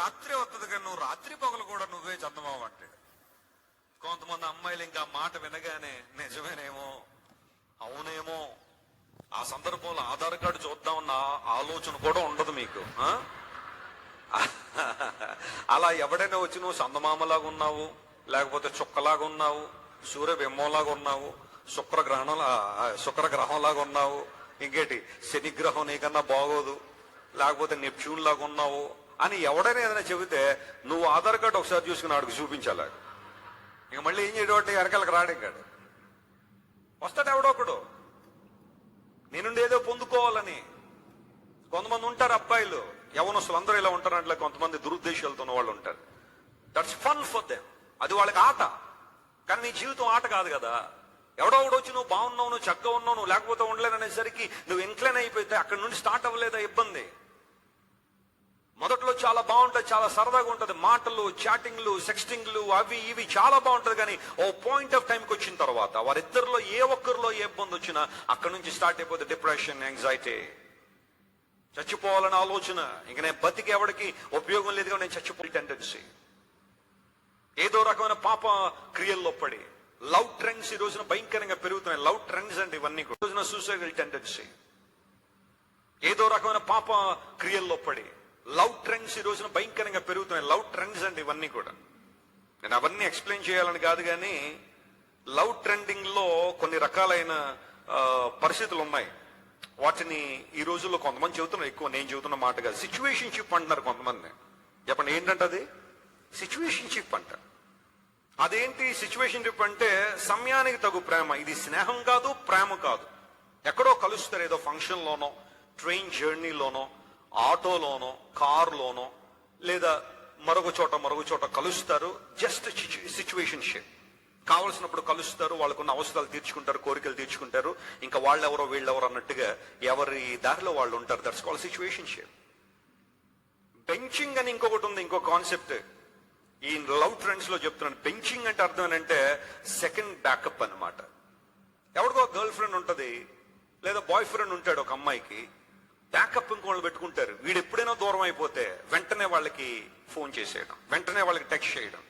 రాత్రి వస్తుంది కానీ నువ్వు రాత్రి పగలు కూడా నువ్వే చందమామ అంటాడు కొంతమంది అమ్మాయిలు ఇంకా మాట వినగానే నిజమేనేమో అవునేమో ఆ సందర్భంలో ఆధార్ కార్డు చూద్దామన్న ఆలోచన కూడా ఉండదు మీకు అలా ఎవడైనా వచ్చి నువ్వు చందమామలాగా ఉన్నావు లేకపోతే చుక్కలాగా ఉన్నావు సూర్యబింబంలాగా ఉన్నావు శుక్రగ్రహణం శుక్రగ్రహంలాగా ఉన్నావు ఇంకేటి శనిగ్రహం నీకన్నా బాగోదు లేకపోతే నెప్ట్యూన్ లాగా ఉన్నావు అని ఎవడైనా ఏదైనా చెబితే నువ్వు ఆధార్ కార్డు ఒకసారి చూసుకుని ఆడికి చూపించాలి ఇక మళ్ళీ ఏం చేయడం అంటే వెనకాలకు రాడింకాడు వస్తాడు ఎవడో ఒకడు. నేనుండి ఏదో పొందుకోవాలని. కొంతమంది ఉంటారు అబ్బాయిలు. యవనస్తులు అందరూ ఇలా ఉంటారు అంటే కొంతమంది దురుద్దేశాలతో ఉన్న వాళ్ళు ఉంటారు. దట్స్ ఫన్ ఫర్ దెమ్ అది వాళ్ళకి ఆట. కానీ నీ జీవితం ఆట కాదు కదా. ఎవడో ఒకడు వచ్చి నువ్వు బాగున్నావు నువ్వు చక్కగా ఉన్నావు నువ్వు లేకపోతే ఉండలేదనేసరికి నువ్వు ఇంక్లైన్ అయిపోతే అక్కడ నుండి స్టార్ట్ అవ్వలేదా ఇబ్బంది? మొదట్లో చాలా బాగుంటుంది చాలా సరదాగా ఉంటుంది. మాటలు చాటింగ్లు సెక్స్టింగ్లు అవి ఇవి చాలా బాగుంటుంది కానీ ఓ పాయింట్ ఆఫ్ టైంకి వచ్చిన తర్వాత వారిద్దరిలో ఏ ఒక్కరిలో ఏ ఇబ్బంది వచ్చినా అక్కడ నుంచి స్టార్ట్ అయిపోతే డిప్రెషన్ యాంగ్జైటీ చచ్చిపోవాలని ఆలోచన. ఇంక నేను బతికి ఎవరికి ఉపయోగం లేదుగా నేను చచ్చిపోయే టెండెన్సీ ఏదో రకమైన పాప క్రియల్లో పడి లవ్ ట్రెండ్స్ ఈ రోజున భయంకరంగా పెరుగుతున్నాయి. లవ్ ట్రెండ్స్ అండి ఇవన్నీ కూడా. రోజున సూసైడల్ టెండెన్సీ ఏదో రకమైన పాప క్రియల్లో పడి లవ్ ట్రెండ్స్ ఈ రోజున భయంకరంగా పెరుగుతున్నాయి. లవ్ ట్రెండ్స్ అండి ఇవన్నీ కూడా. నేను అవన్నీ ఎక్స్ప్లెయిన్ చేయాలని కాదు కానీ లవ్ ట్రెండింగ్లో కొన్ని రకాలైన పరిస్థితులు ఉన్నాయి. వాటిని ఈ రోజుల్లో కొంతమంది చెబుతున్నారు. ఎక్కువ నేను చెబుతున్న మాట కాదు సిచ్యువేషన్ షిప్ అంటున్నారు కొంతమంది. చెప్పండి ఏంటంటే అది? సిచ్యువేషన్ షిప్ అంట. అదేంటి సిచ్యువేషన్ షిప్ అంటే సమయానికి తగు ప్రేమ. ఇది స్నేహం కాదు ప్రేమ కాదు. ఎక్కడో కలుస్తారు ఏదో ఫంక్షన్లోనో ట్రైన్ జర్నీలోనో. ఆటోలోనో కారులోనో లేదా మరొక చోట మరొక చోట కలుస్తారు. జస్ట్ సిచ్యువేషన్ షిప్ కావలసినప్పుడు కలుస్తారు వాళ్ళకున్న అవసరాలు తీర్చుకుంటారు కోరికలు తీర్చుకుంటారు. ఇంకా వాళ్ళెవరో వీళ్ళెవరో అన్నట్టుగా ఎవరి దారిలో వాళ్ళు ఉంటారు. That's call situationship benching అని ఇంకొకటి ఉంది ఇంకో కాన్సెప్ట్ ఈ లవ్ ట్రెండ్స్లో చెప్తున్నాను. బెంచింగ్ అంటే అర్థం ఏంటంటే సెకండ్ బ్యాకప్ అన్నమాట. ఎవరికో గర్ల్ ఫ్రెండ్ ఉంటుంది లేదా బాయ్ ఫ్రెండ్ ఉంటాడు ఒక అమ్మాయికి. బ్యాకప్ ఇంకోళ్ళు పెట్టుకుంటారు. వీడు ఎప్పుడైనా దూరం అయిపోతే వెంటనే వాళ్ళకి ఫోన్ చేసేయడం వెంటనే వాళ్ళకి టెక్స్ట్ చేయడం.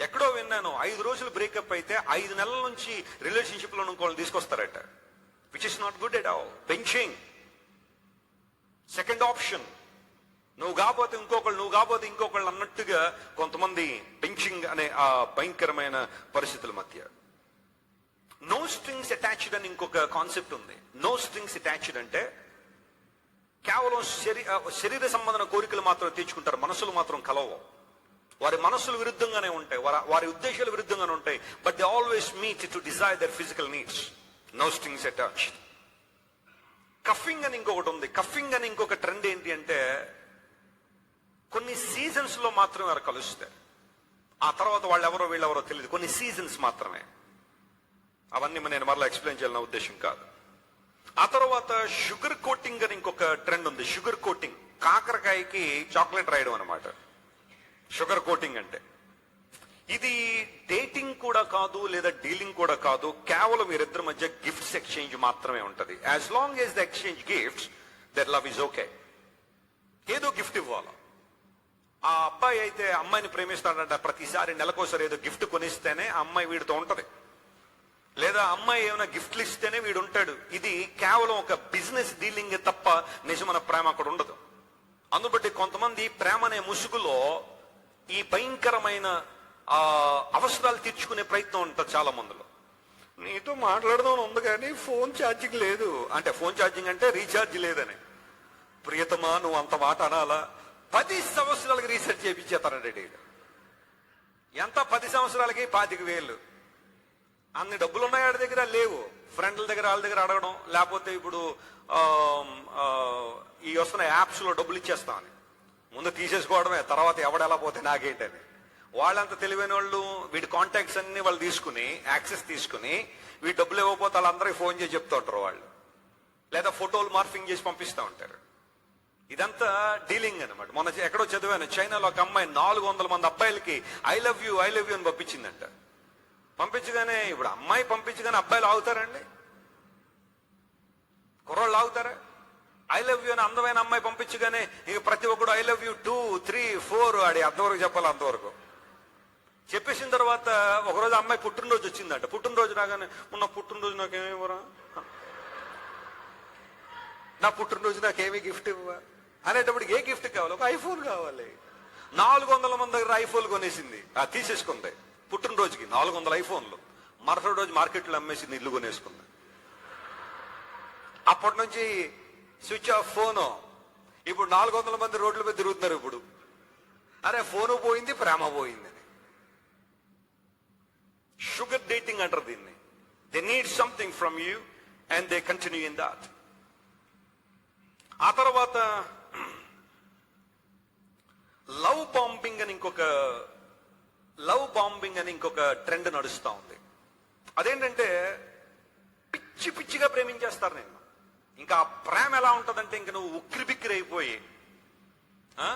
ఎక్కడో విన్నాను ఐదు రోజులు బ్రేకప్ అయితే ఐదు నెలల నుంచి రిలేషన్షిప్లో ఇంకోళ్ళు తీసుకొస్తారట. Which is not good at all benching second option నువ్వు కాకపోతే ఇంకొకళ్ళు నువ్వు కాకపోతే ఇంకొకళ్ళు అన్నట్టుగా కొంతమంది బెంచింగ్ అనే ఆ భయంకరమైన పరిస్థితుల మధ్య. నో స్ట్రింగ్స్ అటాచ్డ్ అని ఇంకొక కాన్సెప్ట్ ఉంది. నో స్ట్రింగ్స్ అటాచ్డ్ అంటే కేవలం శరీ శరీర సంబంధన కోరికలు మాత్రం తీర్చుకుంటారు. మనసులు మాత్రం కలవు వారి మనసులు విరుద్ధంగానే ఉంటాయి. వారి వారి ఉద్దేశాలు విరుద్ధంగానే ఉంటాయి. But they always meet to desire their physical needs no strings attach cuffing అని ఇంకొకటి ఉంది. కఫింగ్ అని ఇంకొక ట్రెండ్ ఏంటి అంటే కొన్ని సీజన్స్లో మాత్రమే వారు కలుస్తారు. ఆ తర్వాత వాళ్ళు ఎవరో వీళ్ళెవరో తెలియదు కొన్ని సీజన్స్ మాత్రమే. అవన్నీ నేను మరలా ఎక్స్ప్లెయిన్ చేయాలన్న ఉద్దేశం కాదు. ఆ తర్వాత షుగర్ కోటింగ్ అని ఇంకొక ట్రెండ్ ఉంది. Sugar coating. కాకరకాయకి చాక్లెట్ రాయడం అనమాట షుగర్ కోటింగ్ అంటే. ఇది డేటింగ్ కూడా కాదు లేదా డీలింగ్ కూడా కాదు. కేవలం వీరిద్దరి మధ్య గిఫ్ట్స్ ఎక్స్చేంజ్ మాత్రమే ఉంటది. As long as the exchange gifts their love is okay ఏదో గిఫ్ట్ ఇవ్వాలి? ఆ అబ్బాయి అయితే అమ్మాయిని ప్రేమిస్తాడంట. ప్రతిసారి నెలకోసారి ఏదో గిఫ్ట్ కొనిస్తేనే ఆ అమ్మాయి వీడితో ఉంటది. లేదా అమ్మాయి ఏమైనా గిఫ్ట్లు ఇస్తేనే వీడు ఉంటాడు ఇది కేవలం ఒక బిజినెస్ డీలింగ్ తప్ప నిజమైన ప్రేమ అక్కడ ఉండదు. అందుబట్టి కొంతమంది ప్రేమ అనే ముసుగులో ఈ భయంకరమైన ఆ అవసరాలు తీర్చుకునే ప్రయత్నం ఉంటుంది చాలా మందిలో నీతో మాట్లాడదాం ఉంది కానీ ఫోన్ ఛార్జింగ్ లేదు. అంటే ఫోన్ ఛార్జింగ్ అంటే రీఛార్జ్ లేదని. ప్రియతమా నువ్వు అంత మాట అనాలా? పది సంవత్సరాలకి రీసెర్చ్ చేయించేస్తారండి వీడు. ఎంత? పది సంవత్సరాలకి పాతిక వేలు. అన్ని డబ్బులు ఉన్నాయి ఆడి దగ్గర? లేవు. ఫ్రెండ్ల దగ్గర వాళ్ళ దగ్గర అడగడం లేకపోతే ఇప్పుడు ఈ వస్తున్న యాప్స్లో డబ్బులు ఇచ్చేస్తామని ముందు తీసేసుకోవడమే తర్వాత ఎవడెలా పోతే నాకేంటని వాళ్ళంత తెలివైన వాళ్ళు వీడి కాంటాక్ట్స్ అన్ని వాళ్ళు తీసుకుని యాక్సెస్ తీసుకుని వీడి డబ్బులు ఇవ్వకపోతే వాళ్ళందరికీ ఫోన్ చేసి చెప్తూ ఉంటారు వాళ్ళు. లేదా ఫోటోలు మార్ఫింగ్ చేసి పంపిస్తూ ఉంటారు. ఇదంతా డీలింగ్ అనమాట మొన్న ఎక్కడో చదివాను చైనాలో ఒక అమ్మాయి నాలుగు వందల మంది అబ్బాయిలకి I love you I love you అని పంపించిందంట. పంపించగానే ఇప్పుడు అమ్మాయి పంపించగానే అబ్బాయిలు ఆగుతారండి కుర్రోళ్ళు ఆగుతారా ఐ లవ్ యూ అని అందమైన అమ్మాయి పంపించగానే ఇక ప్రతి ఒక్కడు I love you two three four అడి అంతవరకు చెప్పాలి అంతవరకు. చెప్పేసిన తర్వాత ఒకరోజు అమ్మాయి పుట్టినరోజు వచ్చిందంట. పుట్టినరోజు రాగానే ఉన్న పుట్టినరోజు నాకేమివ్వరా నా పుట్టినరోజు నాకేమీ గిఫ్ట్ ఇవ్వ అనేటప్పుడు ఏ గిఫ్ట్ కావాలి? ఒక ఐఫోన్ కావాలి. నాలుగు వందల మంది దగ్గర ఐఫోన్ కొనేసింది. ఆ తీసేసుకుంది. పుట్టినరోజుకి నాలుగు వందల ఐఫోన్లు. మరుసటి రోజు మార్కెట్లో అమ్మేసి ఇల్లు కొనేసుకుంది అప్పటి నుంచి స్విచ్ ఆఫ్ ఫోను. ఇప్పుడు నాలుగు వందల మంది రోడ్ల మీద తిరుగుతున్నారు ఇప్పుడు. అరే ఫోను పోయింది ప్రేమ పోయింది షుగర్ డేటింగ్ అంటారు దీన్ని. They need something from you and they continue in that ఆ తర్వాత లవ్ బాంబింగ్ అని ఇంకొక లవ్ బాంబింగ్ అని ఇంకొక ట్రెండ్ నడుస్తూ ఉంది. అదేంటంటే పిచ్చి పిచ్చిగా ప్రేమించేస్తారు నేను ఇంకా ఆ ప్రేమ ఎలా ఉంటుందంటే ఇంక నువ్వు ఉక్కిరి బిక్కిరి అయిపోయి ఆ?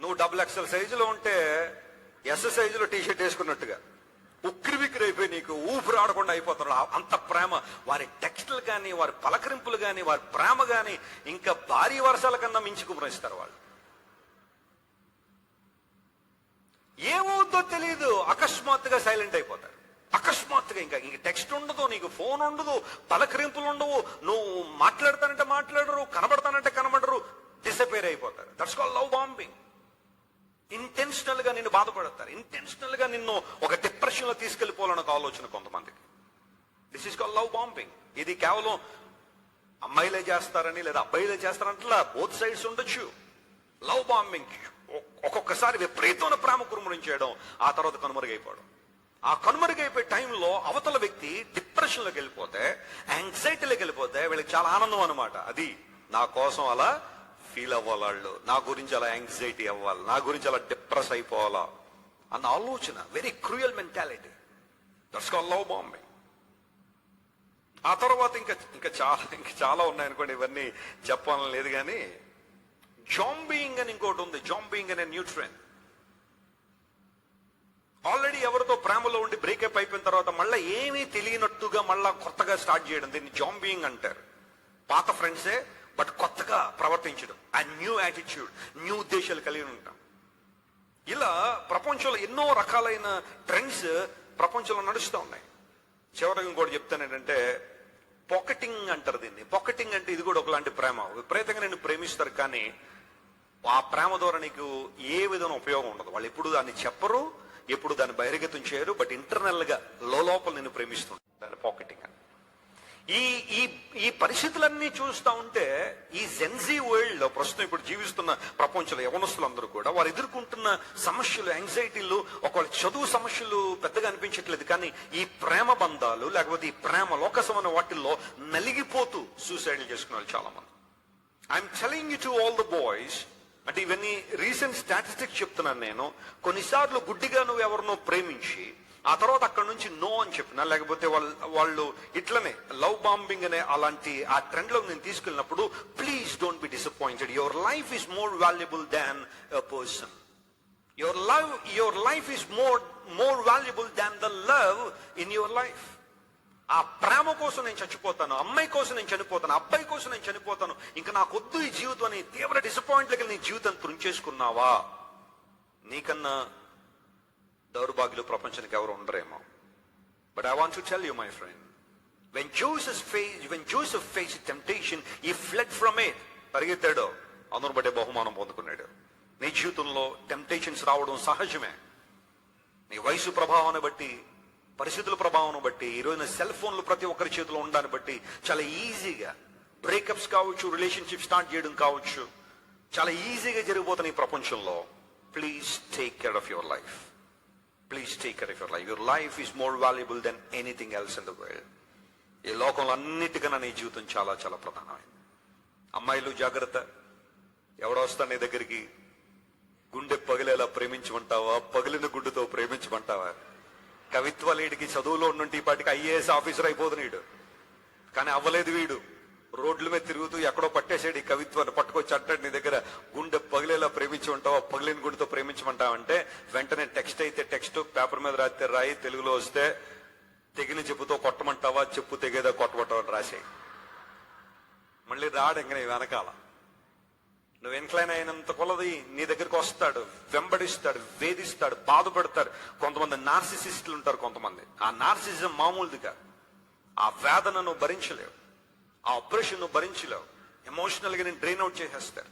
నువ్వు డబుల్ ఎక్సెల్ సైజులో ఉంటే ఎస్ సైజులో టీ షర్ట్ వేసుకున్నట్టుగా. ఉక్కిరి బిక్కిరి అయిపోయి నీకు ఊపిరి ఆడకుండా అయిపోతారు అంత ప్రేమ. వారి టెక్స్టులు కానీ వారి పలకరింపులు కానీ వారి ప్రేమ కానీ ఇంకా భారీ వర్షాల కన్నా మించి కుమరిస్తారు వాళ్ళు. ఏమవుద్దో తెలియదు అకస్మాత్తుగా సైలెంట్ అయిపోతారు. అకస్మాత్తుగా ఇంకా ఇంక టెక్స్ట్ ఉండదు నీకు ఫోన్ ఉండదు పలకరింపులు ఉండవు. నువ్వు మాట్లాడతానంటే మాట్లాడరు కనబడతానంటే కనబడరు డిసపేర్ అయిపోతారు. దట్స్ కాల్ లవ్ బాంబింగ్ ఇంటెన్షనల్గా నిన్ను బాధపడతారు. ఇంటెన్షనల్గా నిన్ను ఒక డిప్రెషన్లో తీసుకెళ్ళిపోవాలన్న ఒక ఆలోచన కొంతమందికి. This is call love bombing ఇది కేవలం అమ్మాయిలే చేస్తారని లేదా అబ్బాయిలే చేస్తారంటే బోత్ సైడ్స్ ఉండొచ్చు. లవ్ బాంబింగ్ ఒక్కొక్కసారి విపరీతమైన ప్రేమ కురుమరించేయడం ఆ తర్వాత కనుమరుగైపోవడం. ఆ కనుమరుగైపోయే టైంలో అవతల వ్యక్తి డిప్రెషన్లోకి వెళ్ళిపోతే యాంగ్జైటీలోకి వెళ్ళిపోతే వీళ్ళకి చాలా ఆనందం అనమాట అది నా కోసం అలా ఫీల్ అవ్వాలి వాళ్ళు నా గురించి అలా యాంగ్జైటీ అవ్వాలి. నా గురించి అలా డిప్రెస్ అయిపోవాలా అన్న ఆలోచన. Very cruel mentality that's call love bombing ఆ తర్వాత ఇంకా ఇంకా చాలా ఇంకా చాలా ఉన్నాయనుకోండి ఇవన్నీ చెప్పాలని లేదు కానీ జాంబీయింగ్ అని ఇంకోటి ఉంది. జాంబీయింగ్ అనే న్యూట్రియన్ ఆల్రెడీ ఎవరితో ప్రేమలో ఉండి బ్రేకప్ అయిపోయిన తర్వాత మళ్ళీ ఏమీ తెలియనట్టుగా మళ్ళా కొత్తగా స్టార్ట్ చేయడం. దీన్ని జాంబీయింగ్ అంటారు. పాత ఫ్రెండ్సే బట్ కొత్తగా ప్రవర్తించడం. ఆ న్యూ యాటిట్యూడ్ న్యూ ఉద్దేశాలు కలిగి ఉంటాం. ఇలా ప్రపంచంలో ఎన్నో రకాలైన ట్రెండ్స్ ప్రపంచంలో నడుస్తూ ఉన్నాయి. చివరికి ఇంకోటి చెప్తాను ఏంటంటే పాకెటింగ్ అంటారు దీన్ని. పాకెటింగ్ అంటే ఇది కూడా ఒకలాంటి ప్రేమ. విపరీతంగా నేను ప్రేమిస్తారు కానీ ఆ ప్రేమ ద్వారా నీకు ఏ విధమైన ఉపయోగం ఉండదు. వాళ్ళు ఎప్పుడు దాన్ని చెప్పరు ఎప్పుడు దాన్ని బహిర్గతం చేయరు బట్ ఇంటర్నల్గా లోపల నేను ప్రేమిస్తుంటాను పాకెటింగ్ అని ఈ ఈ ఈ పరిస్థితులన్నీ చూస్తా ఉంటే ఈ జెన్జీ వరల్డ్లో ప్రస్తుతం ఇప్పుడు జీవిస్తున్న ప్రపంచంలో యవనస్తులందరూ కూడా వారు ఎదుర్కొంటున్న సమస్యలు యాంగ్జైటీలు ఒకవేళ చదువు సమస్యలు పెద్దగా అనిపించట్లేదు కానీ ఈ ప్రేమ బంధాలు లేకపోతే ఈ ప్రేమ లోకసమైన వాటిల్లో నలిగిపోతూ సూసైడ్లు చేసుకునే వాళ్ళు చాలా మంది I'm telling you to all the boys అంటే ఇవన్నీ రీసెంట్ స్టాటిస్టిక్స్ చెప్తున్నాను నేను. కొన్నిసార్లు గుడ్డిగా నువ్వు ఎవరినో ప్రేమించి ఆ తర్వాత అక్కడ నుంచి నో అని చెప్పినా లేకపోతే వాళ్ళు వాళ్ళు ఇట్లనే లవ్ బాంబింగ్ అనే అలాంటి ఆ ట్రెండ్లో నేను తీసుకెళ్ళినప్పుడు please don't be disappointed your life is more valuable than a person your love your life is more more valuable than the love in your life ఆ ప్రేమ కోసం నేను చచ్చిపోతాను అమ్మాయి కోసం నేను చనిపోతాను అబ్బాయి కోసం నేను చనిపోతాను. ఇంకా నాకు వద్దు ఈ జీవితం అని తీవ్ర డిసప్పాయింట్లకి నీ జీవితం తుంచేసుకున్నావా నీకన్నా దౌర్భాగ్యులు ప్రపంచానికి ఎవరు ఉండరేమో. But I want to tell you my friend when Joseph face when Joseph face temptation he fled from ఏ పరిగెత్తాడు. అందరు బట్టే బహుమానం పొందుకున్నాడు. నీ జీవితంలో టెంప్టేషన్స్ రావడం సహజమే. నీ వయసు ప్రభావాన్ని బట్టి పరిస్థితుల ప్రభావం బట్టి ఈ రోజున సెల్ ఫోన్లు ప్రతి ఒక్కరి చేతిలో ఉండడాన్ని బట్టి చాలా ఈజీగా బ్రేకప్స్ కావచ్చు రిలేషన్షిప్ స్టార్ట్ చేయడం కావచ్చు చాలా ఈజీగా జరిగిపోతున్న ఈ ప్రపంచంలో. Please take care of your life please take care of your life your life is more valuable than anything else in the world ఈ లోకంలో అన్నిటికన్నా నీ జీవితం చాలా చాలా ప్రధానమైంది అమ్మాయిలు జాగ్రత్త. ఎవడొస్తా నీ దగ్గరికి. గుండె పగిలేలా ప్రేమించమంటావా? పగిలిన గుండెతో ప్రేమించమంటావా? కవిత్వలేడికి చదువులో ఉండి ఇప్పటికి ఐఏఎస్ ఆఫీసర్ అయిపోతున్నాడు కానీ అవ్వలేదు వీడు. రోడ్ల మీద తిరుగుతూ ఎక్కడో పట్టేసాడు ఈ కవిత్వాన్ని. పట్టుకొచ్చి అంటాడు నీ దగ్గర గుండె పగిలేలా ప్రేమించి ఉంటావు? పగిలిన గుండెతో ప్రేమించమంటావంటే వెంటనే టెక్స్ట్ అయితే టెక్స్ట్ పేపర్ మీద రాస్తే రాయి తెలుగులో వస్తే తెగిన చెప్పుతో కొట్టమంటావా? చెప్పు తెగేదా కొట్టమంటావా? అని మళ్ళీ రాడు ఇంకా వెనకాల. నువ్వు ఇన్క్లైన్ అయినంత కొలది నీ దగ్గరికి వస్తాడు వెంబడిస్తాడు వేధిస్తాడు బాధపడతాడు. కొంతమంది నార్సిసిస్టులు ఉంటారు కొంతమంది. ఆ నార్సిజం మామూలుదిగా. ఆ వేదన నువ్వు భరించలేవు. ఆ ఆపరేషన్ నువ్వు భరించలేవు. ఎమోషనల్గా నేను డ్రైన్ అవుట్ చేసేస్తారు.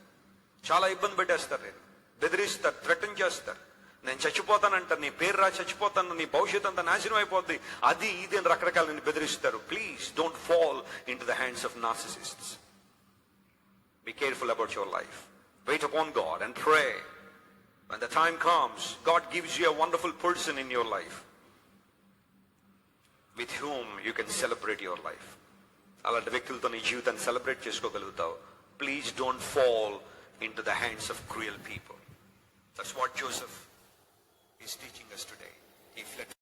చాలా ఇబ్బంది పెట్టేస్తారు నేను. బెదిరిస్తారు థ్రెటన్ చేస్తారు. నేను చచ్చిపోతానంటారు నీ పేరు రా చచ్చిపోతాను నీ భవిష్యత్ అంతా నాశనం అయిపోద్ది. అది ఇది అని రకరకాల నేను బెదిరిస్తారు. Please don't fall into the hands of narcissists Be careful about your life. Wait upon God and pray. When the time comes, God gives you a wonderful person in your life with whom you can celebrate your life. అలాంటి వ్యక్తులతో నీ జీవితాన్ని celebrate చేసుకోగలుగుతావు please don't fall into the hands of cruel people that's what Joseph is teaching us today ఈ ఫ్లెట్